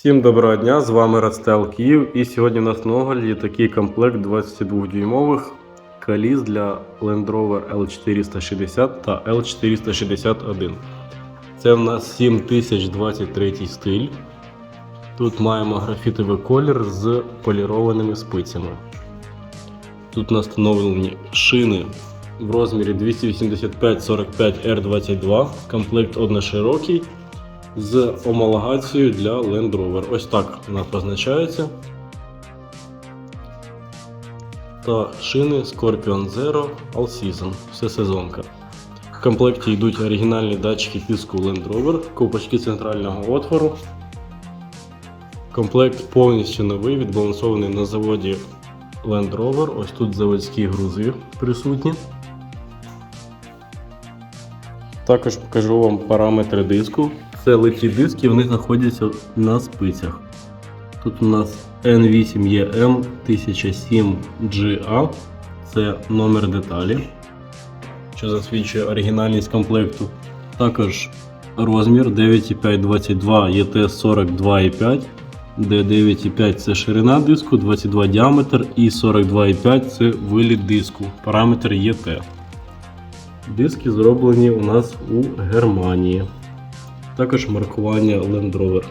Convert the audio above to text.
Всім доброго дня, з вами Радстайл Київ. І сьогодні у нас на огляді такий комплект 22-дюймових коліс для Land Rover L460 та L461. Це в нас 7023 стиль. Тут маємо графітовий колір з полірованими спицями. Тут настановлені шини в розмірі 285-45 R22, комплект одноширокий з омологацією для Land Rover. Ось так вона позначається. Та шини Scorpion Zero All Season, все сезонка. В комплекті йдуть оригінальні датчики тиску Land Rover, ковпачки центрального отвору. Комплект повністю новий, відбалансований на заводі Land Rover. Ось тут заводські грузи присутні. Також покажу вам параметри диску. Це литі диски, вони знаходяться на спицях. Тут у нас N8EM 1007GA, це номер деталі, що засвідчує оригінальність комплекту. Також розмір 9,522 ET 42,5, де 9,5 це ширина диску, 22 діаметр і 42,5 це виліт диску, параметр ET. Диски зроблені у нас у Германії. Також маркування Land Rover.